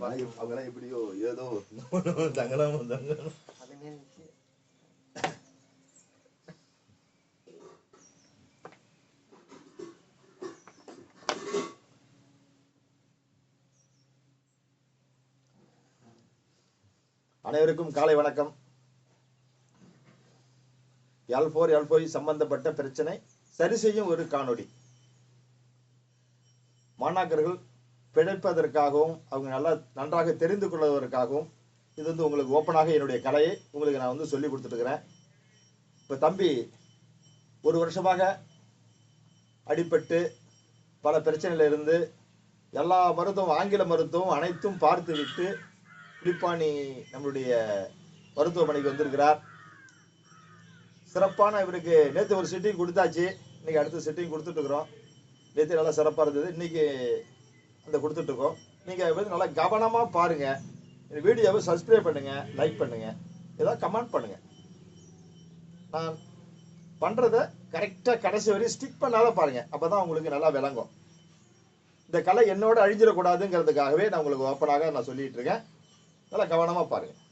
அவங்கெல்லாம் எப்படியோ ஏதோ தங்கலாம் இருந்துச்சு அனைவருக்கும் காலை வணக்கம். எல் ஃபோர் எல் ஃபைவ் சம்பந்தப்பட்ட பிரச்சனை சரி செய்யும் ஒரு காணொளி. மாணாக்கர்கள் பிழைப்பதற்காகவும் அவங்க நல்லா நன்றாக தெரிந்து கொள்வதற்காகவும் இது வந்து உங்களுக்கு ஓப்பனாக என்னுடைய கலையை உங்களுக்கு நான் வந்து சொல்லி கொடுத்துட்டுருக்கிறேன். இப்போ தம்பி ஒரு வருஷமாக அடிபட்டு பல பிரச்சனையில இருந்து எல்லா மருத்துவம் ஆங்கில மருத்துவம் அனைத்தும் பார்த்து விட்டு புலிப்பாணி நம்மளுடைய மருத்துவமனைக்கு வந்திருக்கிறார். சிறப்பான இவருக்கு நேற்று ஒரு சிட்டிங் கொடுத்தாச்சு. இன்னைக்கு அடுத்த சிட்டிங் கொடுத்துட்ருக்குறோம் நேற்று நல்லா சிறப்பாக இருந்தது. இன்னைக்கு அந்த கொடுத்துட்ருக்கோம் நீங்கள் வந்து நல்லா கவனமாக பாருங்கள் இந்த வீடியோவை சப்ஸ்கிரைப் பண்ணுங்கள் லைக் பண்ணுங்கள் ஏதாவது கமெண்ட் பண்ணுங்கள் நான் பண்ணுறத கரெக்டாக கடைசி வரையும் ஸ்டிக் பண்ணாத அப்போ தான் உங்களுக்கு நல்லா விளங்கும். இந்த கலை என்னோட அழிஞ்சிடக்கூடாதுங்கிறதுக்காகவே நான் உங்களுக்கு ஓப்பனாக நான் சொல்லிகிட்டு இருக்கேன். நல்லா கவனமாக பாருங்கள்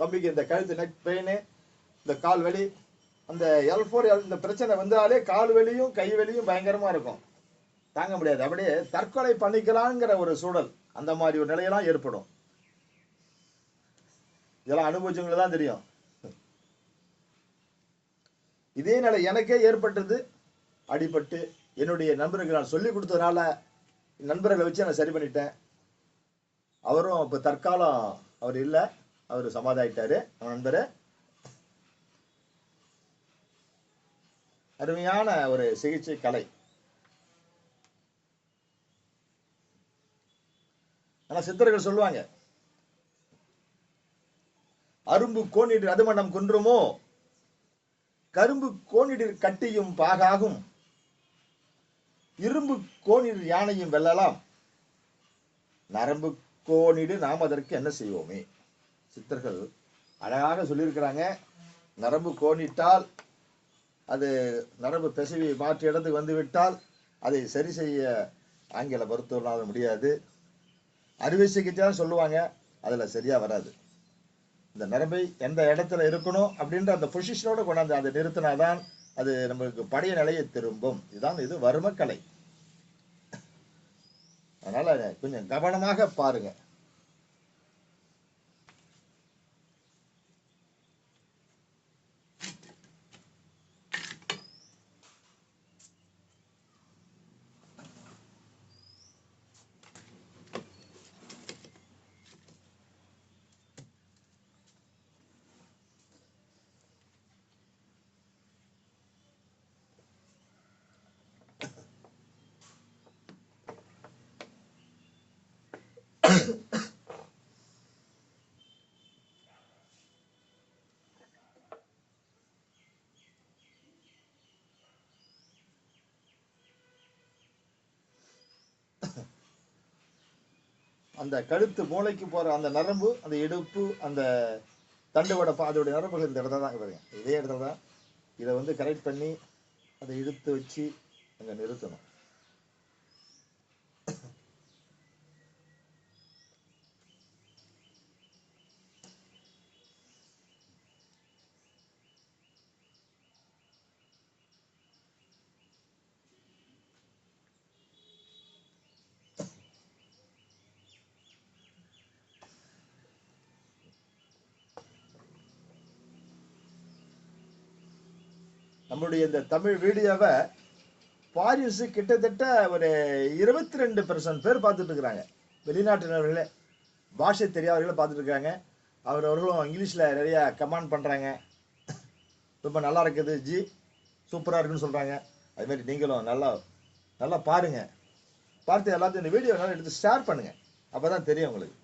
தம்பிக்கு இந்த கழுத்து நெக் பெயின் இந்த கால் வலி அந்த எல் ஃபோர் இந்த பிரச்சனை வந்தாலே கால் வலியும் கை வலியும் பயங்கரமாக இருக்கும். தாங்க முடியாது. அப்படியே தற்கொலை பண்ணிக்கலாங்கிற ஒரு சூழல் அந்த மாதிரி ஒரு நிலையெல்லாம் ஏற்படும். இதெல்லாம் அனுபவிச்சவங்களுக்கு தான் தெரியும். இதே நிலை எனக்கே ஏற்பட்டது. அடிபட்டு என்னுடைய நண்பருக்கு நான் சொல்லி கொடுத்ததுனால நண்பர்களை வச்சு நான் சரி பண்ணிட்டேன். அவரும் இப்போ தற்காலம் அவர் இல்லை. அவர் சமாதாயிட்டாரு. அவன் நண்பர். அருமையான ஒரு சிகிச்சை கலை. ஆனா சித்தர்கள் சொல்லுவாங்க. அரும்பு கோணிடு அதுமணம் குன்றுமோ? கரும்பு கோணிடு கட்டியும் பாகாகும். இரும்பு கோணிடு யானையும் வெல்லலாம். நரம்பு கோணிடு நாம் அதற்கு என்ன செய்வோமே? சித்தர்கள் அழகாக சொல்லியிருக்கிறாங்க. நரம்பு கோணிட்டால் அது நரம்பு பிசவி மாற்றி இடத்துக்கு வந்துவிட்டால் அதை சரி செய்ய ஆங்கில மருத்துவனால் முடியாது. அறுவை சிகிச்சை சொல்லுவாங்க அதில் சரியாக வராது. இந்த நரம்பை எந்த இடத்துல இருக்கணும் அப்படின்ற அந்த பொசிஷனோட கொண்டாந்து அதை நிறுத்தினாதான் அது நம்மளுக்கு பழைய நிலையை திரும்பும். இதுதான் இது வறுமக்கலை. அதனால் கொஞ்சம் கவனமாக பாருங்கள் அந்த கழுத்து மூளைக்கு போற அந்த நரம்பு அந்த இடுப்பு அந்த தண்டுவட அதோடைய நரம்புகள் இந்த இடத்துல தான் பாருங்க. இதே இடத்துல தான் இதை வந்து கரெக்ட் பண்ணி அதை இழுத்து வச்சு அங்க நிறுத்தணும். நம்மளுடைய இந்த தமிழ் வீடியோவை பாரிஸ் கிட்டத்தட்ட ஒரு இருபத்தி ரெண்டு பெர்சன்ட் பேர் பார்த்துட்டு இருக்கிறாங்க. வெளிநாட்டினர்களே பாஷை தெரியாதவர்களே பார்த்துட்டு இருக்காங்க. அவர் அவர்களும் இங்கிலீஷில் நிறைய கமெண்ட் பண்ணுறாங்க ரொம்ப நல்லா இருக்குது. ஜி சூப்பராக இருக்குன்னு சொல்கிறாங்க அதுமாரி நீங்களும் நல்லா நல்லா பாருங்க. பார்த்து எல்லாத்தையும் இந்த வீடியோ நல்லா எடுத்து ஷேர் பண்ணுங்க. அப்போ தான் தெரியும் உங்களுக்கு.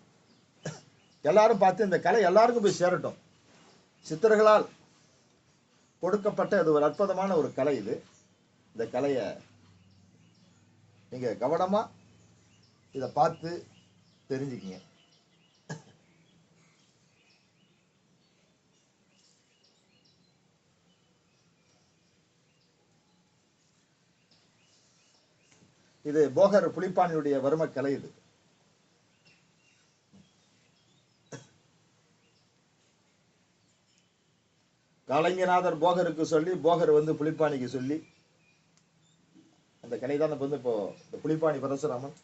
எல்லாரும் பார்த்து இந்த கலை எல்லாருக்கும் போய் சேரட்டும். சித்தர்களால் கொடுக்கப்பட்ட இது ஒரு அற்புதமான ஒரு கலை இது. இந்த கலையை நீங்கள் கவனமாக இதை பார்த்து தெரிஞ்சுக்கிங்க. இது போகர் புலிப்பானியுடைய வர்ம கலை இது. காலங்கிநாதர் போகருக்கு சொல்லி போகர் வந்து புலிப்பாணிக்கு சொல்லி அந்த கலை தான் வந்து இப்போ இந்த புலிப்பாணி பரசுராமன்.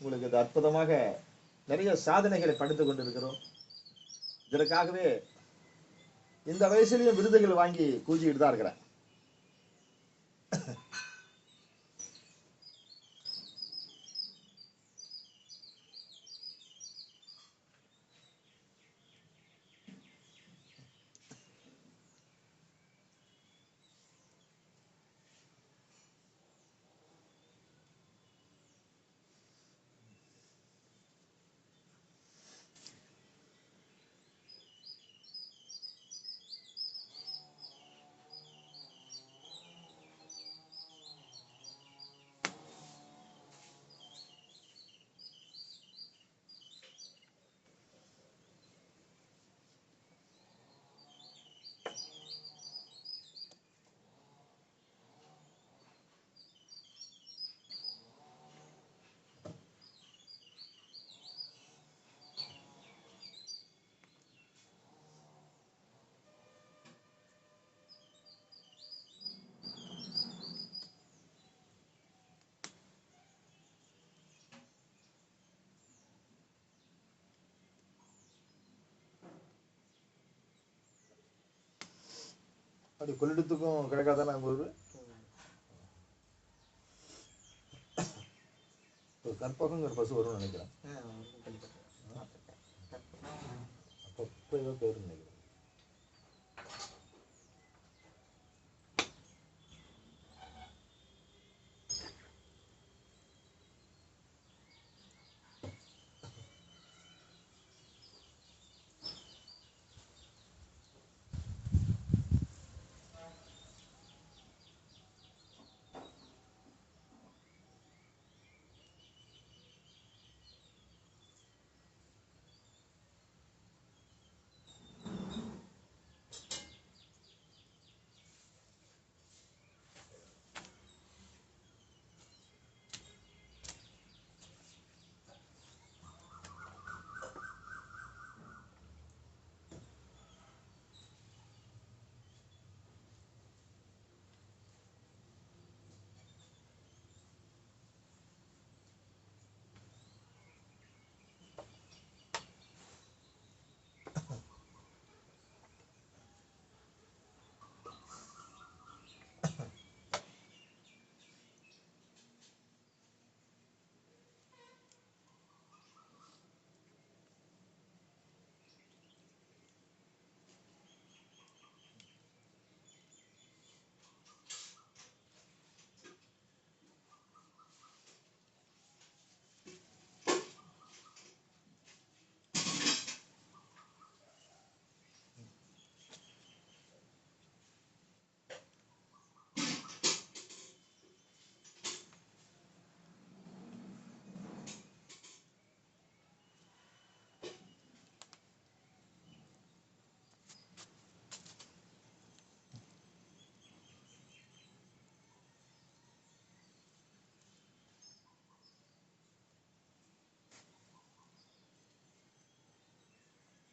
உங்களுக்கு இது அற்புதமாக நிறைய சாதனைகளை படித்து கொண்டிருக்கிறோம். இதற்காகவே இந்த வயசுலயும் விருதுகள் வாங்கி கூச்சிக்கிட்டு தான் இருக்கிறேன். அப்படி கொள்ளிடத்துக்கும் கிடைக்காதானே நம்ம ஊரு? ஒரு கற்பகங்கிற பசு வரும்னு நினைக்கிறேன். அப்போ ஏதோ பேர் நினைக்கிறேன்.